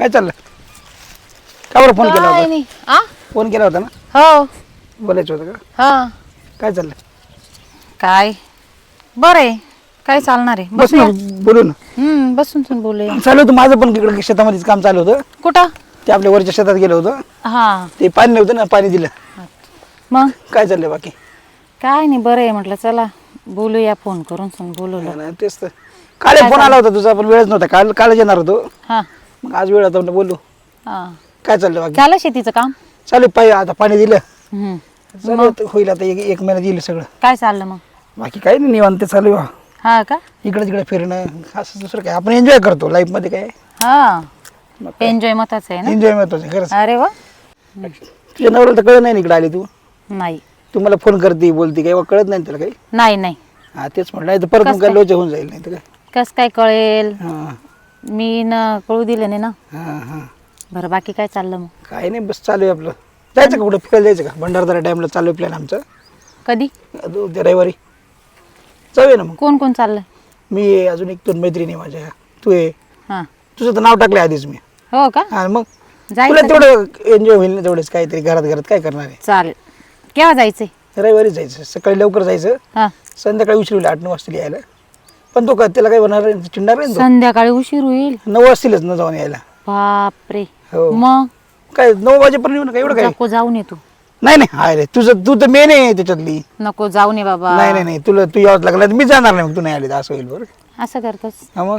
काय चाललं का बरं फोन केला काय होता? नाही. आ? फोन केला होता ना? हो. बोलायचं होतं का? हा. काय चाललं काय? बरं आहे. काय चालणार आहे? बस बसूया. ना बोलू ना. हम्म बसून तुम्ही बोलूया. चालू होतं. माझं पण इकडे शेतामध्येच काम चालू होतं. कुठं? ते आपल्या वरच्या शेतात गेलं होतं. हा. ते पाणी नव्हतं ना पाणी दिलं. मग? काय चाललंय बाकी? काय नाही बरं आहे म्हटलं चला. बोलूया फोन करून सांग बोलवलं नाही, तेच तर. काल एक फोन आला होता तुझा पण वेळच नव्हता. काल कालच येणार होतो. हा. मग आज वेळ होता म्हणलं बोलू. हा. काय चाललं बाकी? झालं शेतीचं काम? चालू आहे, पाय आता पाणी दिलं. हम्म. चालू आहे, होईल आता एक एक महिन्यात येईल सगळं. काय चाललं मग? बाकी काही नाही निवांत चालू आहे. हा का? इकडे तिकडे फिरणं असं दुसरं काय? आपण एन्जॉय करतो लाईफमध्ये काय? हा. मग काय? एन्जॉय मताचं आहे एन्जॉय महत्वाचं आहे, खरंच. अरे वा. तुझ्या नवऱ्याला तर कळत नाही ना इकडे आली तू? नाही. तू मला फोन करते बोलते काय कळत नाही ना त्याला काही? नाही नाही. हा तेच म्हटलं नाही तर परत मग काय? काय? लोचे होऊन जाईल नाही तर काय? कस काय कळेल? हा. मी न कळू दिलं नाही ना. हा हा. बरं बाकी काय चाललं मग? काय नाही बस चालू आहे आपलं. जायचं का कुठं? फिरायला जायचं का? भंडारदरा डॅमला चालू आहे प्लॅन आमचं. कधी? आता उद्या रविवारी. जाऊया ना मग. कोण कोण चाललंय? मी आहे, अजून एक दोन मैत्रिणी आहे माझ्या. तू आहे हा. तुझं तर नाव टाकलं आधीच मी. हो का? हा मग. तुला जायचं तेवढं एन्जॉय होईल ना तेवढंच काहीतरी घरात घरात काय करणार आहे. चालेल. केव्हा जायचंय? रविवारी जायचं. सकाळी लवकर जायचं. हा. संध्याकाळी उशीर होईल आठ नऊ वाजता यायला. पण तो का त्याला काय होणार? चिडणार नाही ना संध्याकाळी उशीर होईल. तो नऊ वाजतीलच न जाऊन यायला. बापरे. हो. मग? काय नऊ वाजेपर्यंत येऊ नका एवढं काय? नको जाऊन ये तू. नाही नाही हाय रे तुझं तू तर मेन आहे त्याच्यातली. नको जाऊन ये बाबा. नाही नाही नाही तुला तू यावंच लागला मी जाणार नाही मग तू नाही आली तर असं होईल बरं. असं करतोस? हा मग?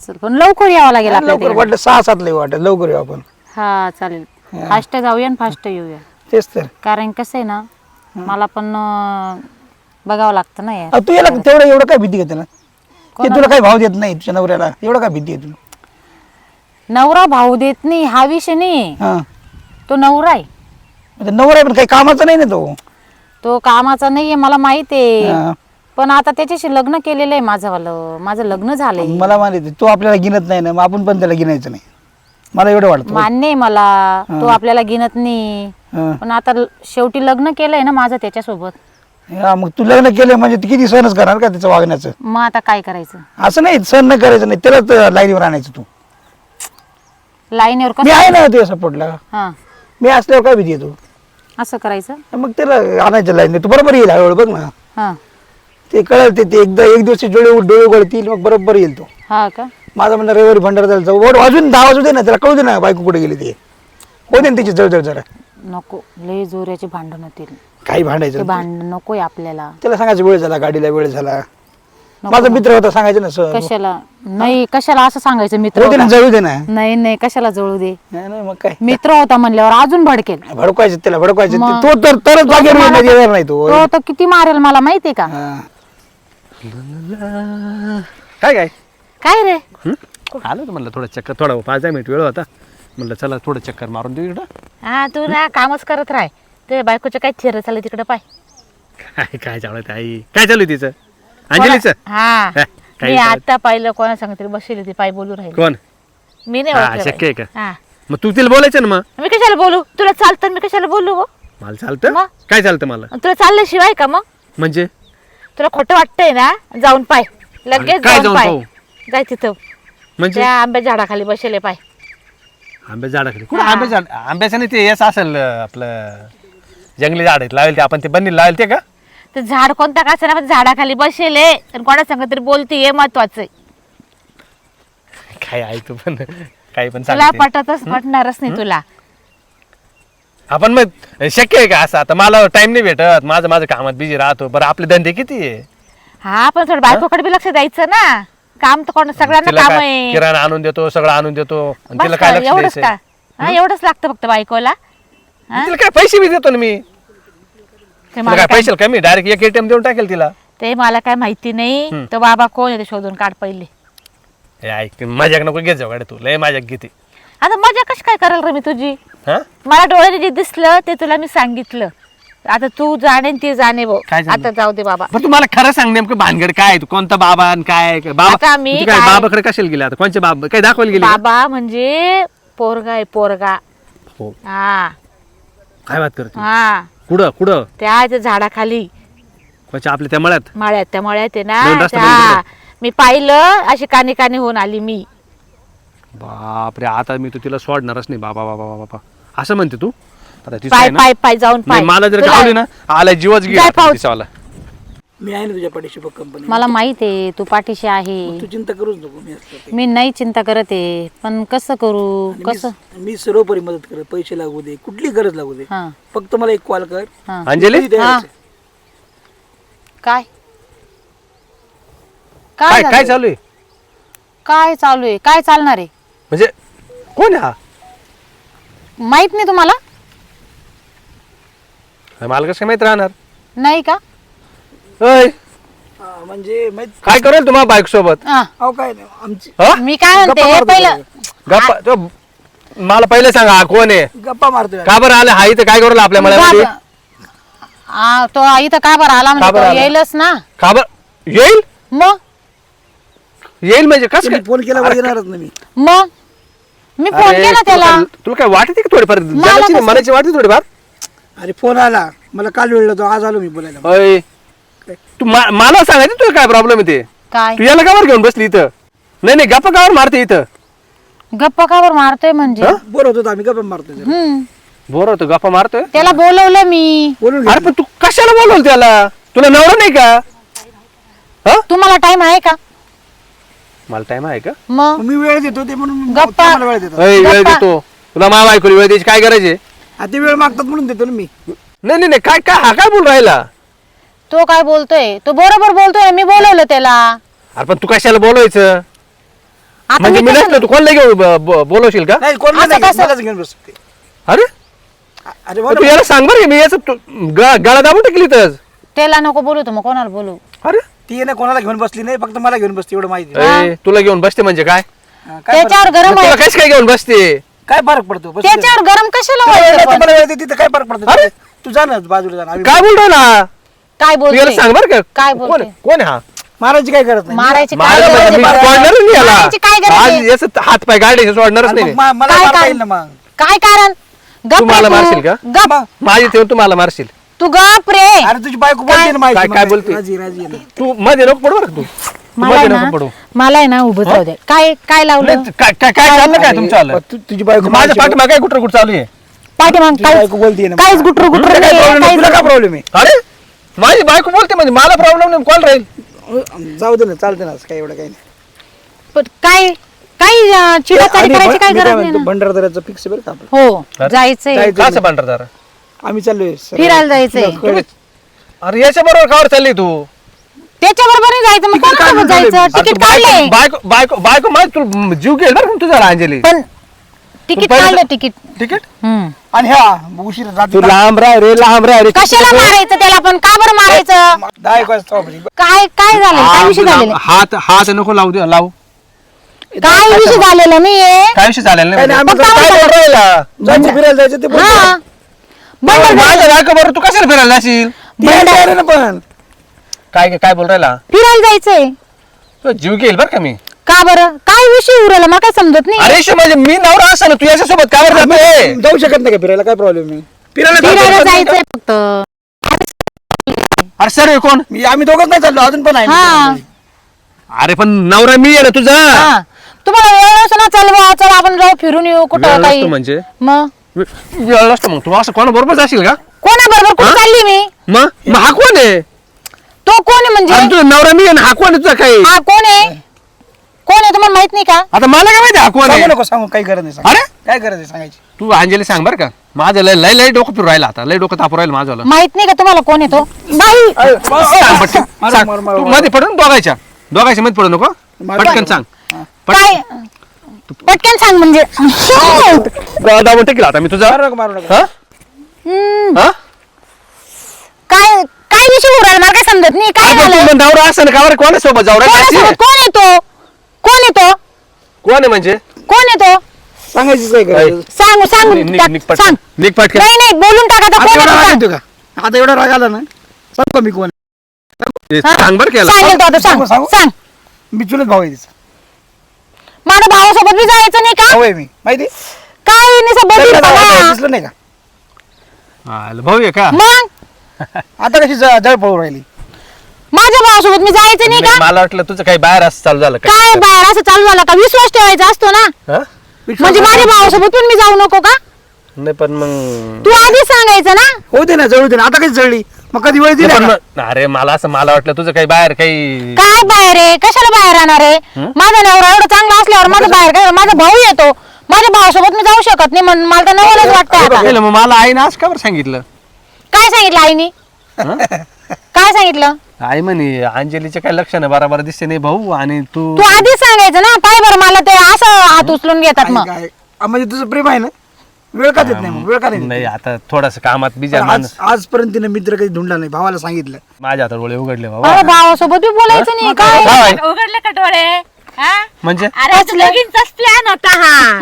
चल पण लवकर यावं लागेल लवकर वाटलं सहा सातला येऊ वाटत लवकर येऊ आपण. हा चालेल. फास्ट जाऊया आणि फास्ट येऊया. तेच तर. कारण कसं आहे ना मला पण अं, बघावं लागतं ना यार. अहो, तू याला तेवढं एवढं काय भीती घेते ना? ते तुला काही भाव देत नाही तुझ्या नवऱ्याला? एवढं काय भीती आहे तुला? नवरा भाऊ देत नाही हा विषय नाही. हा. तो नवरा आहे. नवरा आहे पण काही कामाचा नाही ना तो? तो कामाचा नाहीये मला माहीत आहे. हा. पण आता त्याच्याशी लग्न केलेलं आहे माझं वालं माझं लग्न झालंय. मला माहिती तो आपल्याला गिनत नाही ना मग आपण पण त्याला गिनायचं नाही. मला एवढं वाटतं. मान्य आहे मला. तो आपल्याला गिनत नाही. हा. पण आता ल- शेवटी लग्न केलंय ना माझं त्याच्यासोबत. हा, मग तू लग्न केलं म्हणजे तू किती सहनच करणार का त्याचं वागण्याचं? मग आता काय करायचं? असं नाही सहन न करायचं नाही त्याला तर लाईनीवर आणायचं तू. लाईनीवर मी कसं? आहे ना तुझ्या सपोर्टला. हा. मी असल्यावर काय भीती तू? असं करायचं? मग त्याला आणायचं लाईन तू बरोबर येईल हळूहळू बघ ना. हा. ते कळेल ते ते एकदा एक दिवशी डोळे डोळे गळतील मग बरोबर येईल तो. हा का? माझं म्हणणं रविवारी भंडारा जायला जाऊ. वोट वाजून दहा वाजू दे ना त्याला कळू दे ना बायको कुठे गेली ते. दे ना तिची जळजळ जरा. नको लय जोराचे भांडण होतील. काही ते भांडायचं भांडण नकोय आपल्याला. त्याला सांगायचं वेळ झाला गाडीला वेळ झाला. नको माझा मित्र होता सांगायचं ना सर कशाला? नाही कशाला असं सांगायचं मित्र ना होता. जळू दे ना. नाही नाही कशाला जळू दे? नाही नाही, मग काय? मित्र होता म्हणल्यावर अजून भडकेल. भडकवायचं त्याला भडकवायचं. मग- तो तर तरच येणार येणार नाही तो. तो तर किती मारेल मला माहितीये का? हा. काय काय? काय रे? आलं होतं म्हणलं थोडं चक्कर थोडा पाच दहा मिनिट वेळ होता. म्हणलं चला थोडं चक्कर मारून देऊ इकडं. हा तू ना कामच करत राह. ते बायकोच्या काय थेर चालले तिकडे पाय. काय काय चालू आहे आई काय चालू आहे तिचं अंजलीचं? हा. हा, काही मी चालत- आता पाहिलं कोणा सांगत बसली ती पाय बोलू राहील. कोण? मी नाही हा, ओळखलं शक्य आहे बाई. का? हा. मग तू तिला बोलायचं ना मग? मी कशाला बोलू? तुला चालतं मी कशाला बोलू गो? मला चालतं? मग? काय चालतं मला? आणि तुला चालल्याशिवाय का मग? म्हणजे? तुला खोटं वाटतंय ना? जाऊन पाय. लगेच काय जाऊन जाऊन पाय? जाय तिथं. म्हणजे? त्या आंब्या झाडाखाली बसले पाय. आंब्या झाडाखाली. कुठं आंब्या झाड आंब्याचं नाही ते याचं असेल अं, आपलं जंगली झाड आहेत लावेल ते. आपण ते बंदी लावेल ते का? ते झाड कोणता का असं पण झाडाखाली बसले आणि कोणा सांगत तरी बोलते हे महत्वाचं आहे. काय आहे तू पण? काही पण तुला सांगते. पटतच पटणारच नाही तुला. आपण मग शक्य आहे का असं? आता मला टाइम नाही भेटत. माझं माझं कामात बिझी राहतो. बरं आपले धंदे किती आहे? हा पण थोडं बायकोकडे बी लक्ष द्यायचं ना. काम तर कोण सगळ्यांना तिला काम काय आहे. किराणा आणून देतो सगळं आणून देतो. आणि बस तिला का, काय लक्ष एवढंच द्यायचं का? हा एवढंच लागतं फक्त बायकोला. हा? तिला काय पैसे बी देतो ना मी? ते तिला मला काय काय- पैसे कमी डायरेक्ट एक एटीएम देऊन टाकेल तिला? ते मला काय माहिती नाही. तो बाबा कोण आहे ते शोधून काढ पहिले. हे ऐक नको घेत जाऊ गाडी तू. लय मजाक घेते. आता मजा कशी काय कराल रे मी तुझी? हा? मला डोळ्याने जे दिसलं ते तुला मी सांगितलं. आता तू जाणे आणि ते जाणे भाऊ. काय जाणे? आता जाऊ दे बाबा. तू मला खरं सांग नेमकं भानगड काय आहे? तू कोणता बाबा आणि काय आहे? बाबा आता मी तू काय काय- बाबाकडे कशाला गेला आता? कोणच्या बाबा काय दाखवायला गेली का? बाबा म्हणजे पोरगा आहे पोरगा. हो. हा. काय बात करते? हा. कुठं कुठं? त्या त्या झाडाखाली. कोणच्या आपल्या त्या मळ्यात? माळ्यात त्या मळ्यात आहे दोन ना रस्ते त्या- बघितले. मी पाहिलं अशी कानी कानी होऊन आली मी. बापरे आता मी तू तिला सोडणारच नाही. बाबा बाबा बाबा असं म्हणते तू? आता तिचं पाय आहे ना? पाय पाय जाऊन पाय. नाही, मला जर तुला- गावली ना आला जीवच जाय घे पाऊस. तिच्यावाला मी आहे ना तुझ्या पाठीशी बघ कंपनी मला माहीत आहे तू पाठीशी आहे. तू चिंता करूच नको मी असतो. मी नाही चिंता करत आहे पण कसं करू आणि कसं? मी- मी सर्वपरी मदत करत पैसे लागू दे कुठली गरज लागू दे. हा. फक्त मला एक कॉल कर. हा. अंजली? हा. काय? काय काय? चालू आहे? काय चालू आहे? काय चालणार आहे? म्हणजे कोण आहे हा? माहीत नाही तुम्हाला? मला कसं काय माहीत राहणार? नाही का? अय हा, म्हणजे माहीत काय करेल तुम्हाला बाईक सोबत? हा. अहो काय नाही आमची हा? मी काय म्हणते गप्पा मारतो पहिलं गप्पा तो मला पहिले सांगा हा कोण आहे? गप्पा मारतोय. का बरं आले? हा इथं काय करू आपल्या मळ्यामध्ये. आ, तो इथं का बरं आला का म्हणजे बरं तो आला? येईलच ना. का बरं? येईल? मग येईल म्हणजे कस तुम्ही फोन केला येणारच ना मी. मग मी फोन केला त्याला. तुला काय वाटते का थोडीफार? मला जगाची कसं- मनाची वाटते थोडीफार? अरे फोन आला. मला काल वेळ होतो आज आलो मी बोलायला. अय तू मा- मला सांगायचं तुला काय प्रॉब्लेम आहे ते? काय? तू याला कावर घेऊन बसली इथं. नाही नाही गप्पा कावर मारते इथं. गप्पा कावर मारतोय म्हणजे? बोर होतो आम्ही गप्पा जरा. हम्म. बोर होतो गप्पा मारतोय? त्याला बोलवलं मी. बोलून अरे पण तू कशाला बोलवल त्याला? तुला नवरा नाही का? हा? तुम्हाला टाइम आहे का? मला टाइम आहे का? मग? मी वेळ देतो ते म्हणून गप्पा. मला वेळ देतो अय, वेळ गप्पा. देतो. तुला मामा ऐकली वेळ द्यायची काय गरज आहे? आता ते वेळ मागतात म्हणून देतो ना मी. नाही नाही नाही काय काय हा काय बोल राहिला? तो काय बोलतोय? तो बरोबर बोलतोय मी बोलवलं त्याला. अरे पण तू कशाला बोलवायचं? आता म्हणजे मी नसलं तू कोणला घेऊ ब- ब- बोलवशील का? नाही कोण असं नाही कसं? मलाच घेऊन बसते अरे? तू याला सांग बरं मी याचं तू- ग- गळा दाबून टाकली तर. त्याला नको बोलू तर मग कोणाला बोलू? अरे? ती ना कोणाला घेऊन बसली नाही फक्त मला घेऊन बसते एवढं माहिती तुला घेऊन बसते म्हणजे काय? हा, काय फरक- त्याच्यावर गरम तुला कस काय घेऊन बसते? काय फरक पडतो? बस त्याच्यावर गरम कशाला तुला वेळ व्हायचं देतो, पण? मला वेळ देते, तिथं काय फरक पडतो? तू जा ना बाजूला जा ना. आम्ही- काय बोलतो ना? काय तू याला सांग बरं का. काय कोण बोलतोय? कोण आहे हा? मारायची काय करत नाही. मारायची काय माझ्या गरज मी आहे? सोडणारच नाही याला. मारायची काय गरज आज आहे? याचं हात पाय गाडी सोडणारच आणि नाही. मग मा- मला काय मारता काय? येईल ना मग? काय कारण? गप मला मारशील का? गप. मग- माझी ठेवून तू मला मारशील. तू गप रे. अरे तुझी बायको बोलते ना काय-. काय बोलते? राजी राजी आहे ना. तू मध्ये नको पडू बरं का तू. तू मला मध्ये आहे नको ना पडू. मला आहे ना उभं राहू दे. काय काय लावलं? नाही, काय काय काय चाललं काय तुमचं आलं? तू- तुझी बायको माझ्या पाठीमागे काय कुठं कुठं चालू आहे? पाठीमाग तुझी काय बायको बोलते ना काहीच गुटरू गुटरू तुला काय नाही, प्रॉब्लेम काहीच तुला काय प्रॉब्लेम आहे? अरे? माझी बायको बोलते म्हणजे मला प्रॉब्लेम नाही कोण राहील जाऊ दे ना चालते ना असं काय एवढं काही नाही पण काय काही अं, चिडाचाडी आणि करायची काय मी काय गरज नाही म्हणतो, ना. भंडारदऱ्याचं फिक्स बरं का आपलं हो? जायचंय जायचं. कसं भांडर आम्ही चाललोय सर. फिरायला जायचंय. तुला- अरे याच्या बरोबर कावर चालली तू त्याच्या बरोबर जायचं मग कोणासोबत जायचं अरे तिकीट तू बायको काढले बायको बायको बायको माझ तू जीव घेईल बरं का तुझा अंजली पण तिकीट पहिलं- काढलं तिकीट. तिकीट? हम्म. आणि हा उशीर तू रात्री लांब राह रे लांब राह रे. कशाला मारायचं त्याला पण? का बरं मारायचं? दहा एक वाजता वापस. काय काय झालं? काय विषय झालेला? हात हात नको लावू दे लावू. काय विषय झालेला नाहीये? काय विषय झालेला काय नाही काय? जायचं फिरायला जायचं ते. हा. बंडल माझ्या कशाला फिरायला जाशील? ती ना पण. काय काय बोल राहिला? फिरायला जायचंय. तू जीव घेईल बरं का मी? का बरं? काय विषय उरला? मला काय समजत नाही. अरे शो म्हणजे मी नवरा असा ना तू याच्यासोबत काय बरं जातोय? जाऊ शकत नाही का फिरायला? काय प्रॉब्लेम आहे? फिरायला? जायचंय फक्त. अरे सर हे कोण? मी आम्ही दोघंच नाही चाललो अजून पण आहे. हा. अरे पण नवरा मी आहे ना तुझा. हा. तुम्हाला वेळ असं ना चल बुवा, चल आपण जाऊ फिरून येऊ वेळ कुठं नसतो काही. म्हणजे? मग? वे- वेळ नसतो मग. तू असं कोणा बरोबर जाशील का? कोणाबरोबर कुठे हा? चालली मी? मग? मग हा कोण आहे? तो कोण आहे अरे म्हणजे तुझा नवरा मी आहे ना हा कोण आहे तुझा काही? हा कोण आहे? कोण आहे तुम्हाला माहीत नाही का? आता मला काय माहिती हा कोण सांगू आहे नको सांगू काही गरज नाही सांग. अरे? काय गरज आहे सांगायची? तू अंजली सांग बरं का. माझं लय लय लय डोकं फिरू राहिला आता. लय डोकं तापू राहिलं माझं. माहीत नाही का तुम्हाला कोण आहे तो? बाई! सांग पटकन मारू, सांग. मारू, मारू, तू मारू. मध्ये पडून दोघायच्या दोघायच्या मध्ये पडू नको मारू. पटकन सांग. काय? पटकन सांग म्हणजे. दाबून टेकला आता मी तुझा. मारू नका मारू नका. हा? हम्म, हा? काय काय विषय उरायला मला काय समजत नाही. काय तू झालं नवरा असं का बरं? कोणासोबत जाऊ कोणासोबत? कोण आहे तो? कोण आहे तो? कोण आहे म्हणजे? कोण आहे तो? सांगायचीच काय गरज सांगू सांगू. निक टाक, निक सांग. पटकन निक पटकन. नाही नाही बोलून टाका तो आता कोण एवढा आहे राग तो? येतो का? आता एवढा राग आला ना सांगू का मी कोण सांग. सांग बरं केला. सांगेल तो आता सांग सांगू, सांगू? सांग. मी चुलत भाऊ आहे तिचा. माझ्या भावासोबत बी जायचं नाही का? भाऊ आहे मी. माहिती? काय नाही. दिसलं नाही का? भाऊ आहे का? मग? आता कशी ज- जळ पळू राहिली. माझ्या भावासोबत मी जायचं नाही नाही, का? मला वाटलं तुझं काही बाहेर असं चालू झालं काय काय बाहेर असं चालू झालं का? विश्वास ठेवायचा असतो ना? हा? म्हणजे माझ्या भावासोबत पण मी जाऊ नको का? नाही पण मग तू आधी सांगायचं ना? होऊ दे ना जळू दे ना. आता कधी जळली? मग कधी वेळ नाही, दिली मग- अरे मला असं मला वाटलं तुझं काही बाहेर काही काय बाहेर आहे? कशाला बाहेर राहणार आहे? माझा नवरा एवढा चांगला असल्यावर माझा बाहेर काय माझा भाऊ येतो. माझ्या भावासोबत मी जाऊ शकत नाही म्हणून मला तर नवलच वाटतं आता. केलं मग मला आईनं असं का बरं सांगितलं? काय सांगितलं आईनी? काय सांगितलं? आई म्हणे अंजलीचे काय लक्षण बरोबर दिसते नाही भाऊ आणि तू तू आधी सांगायचं ना पाय बरं मला ते असं हात उचलून घेतात मग. काय आ, म्हणजे तुझं प्रेम आहे ना? वेळ का देत नाही मग? वेळ का नाही देत? नाही आता थोडस कामात बिजा पण माणूस. आज आजपर्यंत तिने मित्र कधी ढुंडला नाही? भावाला सांगितलं. माझ्या आता डोळे उघडले बाबा. अरे भावासोबत बी बोलायचं नाही काय. उघडले का डोळे? म्हणजे? अरे लगीनचाच प्लॅन होता हा.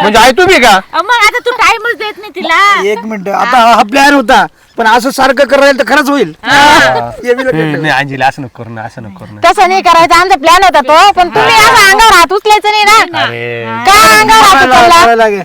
म्हणजे आई तुम्ही का? मग आता तू टाइमच देत नाही तिला. एक मिनिट. आता हा प्लॅन होता. पण असं सारखं करायला तर खरंच होईल. हे. बी लक्षात हम्म, नाही अंजली असं नको करू ना असं नको करू ना. तसं नाही करायचं आमचा प्लॅन होता तो पण तुम्ही असं अंगावर हात उचलायचं नाही ना. अरे. काय अंगावर हात ठेव. उचलला? करायला लागेल.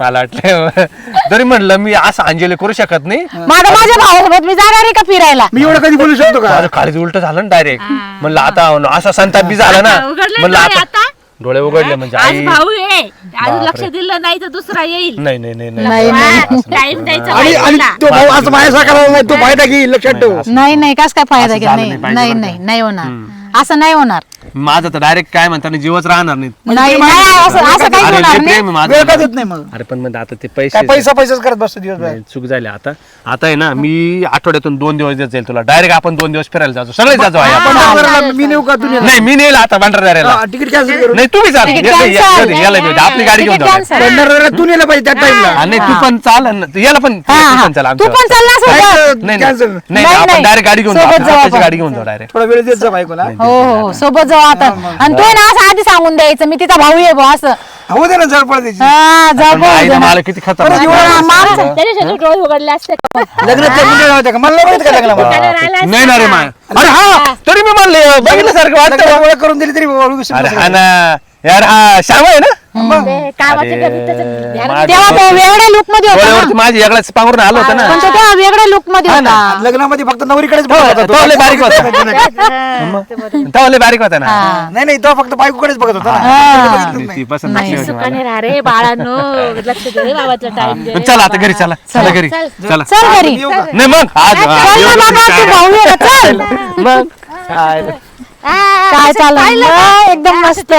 मला वाटलं तरी म्हणलं मी असं अंजली करू शकत नाही. माझा माझ्या भावासोबत मी जाणार आहे का फिरायला? मी एवढं कधी बोलू शकतो का? माझं काळीच उलट झालं ना डायरेक्ट म्हणलं आता असा संताप बी झाला ना. म्हणलं आता? डोळे उघडले म्हणजे आई भाऊ आहे बापरे. लक्ष दिलं नाही तर दुसरा येईल. नाही नाही नाही नाही. नाही टाइम द्यायचा आणि आणि तो भाऊ माझ्यासारखा राहिला नाही तो फायदा घेईल लक्षात ठेव. नाही नाही कस काय फायदा असं झालं नाही नाही पाहिजे नाही बरं नाही नाही होणार. असं नाही होणार. माझं तर डायरेक्ट काय म्हणतात जीवच राहणार नाही. नाही नाही असं असं काही अरे होणार लय नाही. प्रेम आहे वेळ का माझं देत नाही मग. अरे पण म्हणजे आता ते काय पैसे पैसा पैसाच करत बसतो दिवसभर. नाही, चूक झाली. आता आता आहे ना मी आठवड्यातून दोन दिवस देत जाईल तुला. डायरेक्ट आपण दोन दिवस फिरायला जातो सगळे जातो आहे आपण. पंढरपूरला मी नेऊ का तू नेऊ? नाही मी नेल आता भंडारदाऱ्याला. हा, तिकीट कॅन्सल करू. नाही तुम्ही चाल cancel. याला घेऊन जा. आपली गाडी घेऊन तिकीट जा cancel. भंडारदऱ्याला तू नेलं पाहिजे त्या टाइमला हा, नाही तू पण चाल ना. याला पण हा, तू हा. पण चाल तू आमच्या पण चालला सोबत. नाही कॅन्सल नाही नाही, नाही, आपण नाही. डायरेक्ट गाडी घेऊन जाऊ. सोबत आपण जाऊ स्वतःची आपण. गाडी घेऊन जाऊ डायरेक्ट थोडा वेळ देत जा बायकोला. हो हो सोबत जाऊ आता आणि तू ना असं आधी सांगून द्यायचं मी तिचा भाऊ आहे बुवा असं. दे ना जळपळ हा जाऊ पण आईनं भाऊ मला किती खतरनाक मार. केलं. डोळे उघडले असते लग्नात मुली होत्या का? मला नाही माहीत का. नाही ना रे माय अरे हा तरी मी म्हणले बघितल्यासारखं वाटतं. लग्नात ओळख करून दिली तरी अरे ना. यार हा श्याम आहे ना? कामाच्या अरे, घरी त्याचं- माझं तेव्हा तो वेगळ्या लुकमध्ये होता ना. माझी वेगळ्याच पांघरून आलो होतं ना. पण तो तेव्हा वेगळ्या लुकमध्ये होता. लग्नामध्ये फक्त नवरीकडेच हो, बघत होता तो. लय बारीक होता. तो. तेव्हा लय बारीक होता ना. नाही नाही तो फक्त बायकोकडेच बघत होता ना. हा. ती पसंत नसली होती मला. सुखाने राहा रे बाळांनो लक्ष दे रे बाबाचा टाइम दे रे. चला आता घरी चला चला घरी. चला. चल. घरी. येऊ का? नाही मग. आज हा, चल एवढं ना बाबा काय तू भाऊ आहे का? चल. मग. काय काय चाललं एकदम मस्त.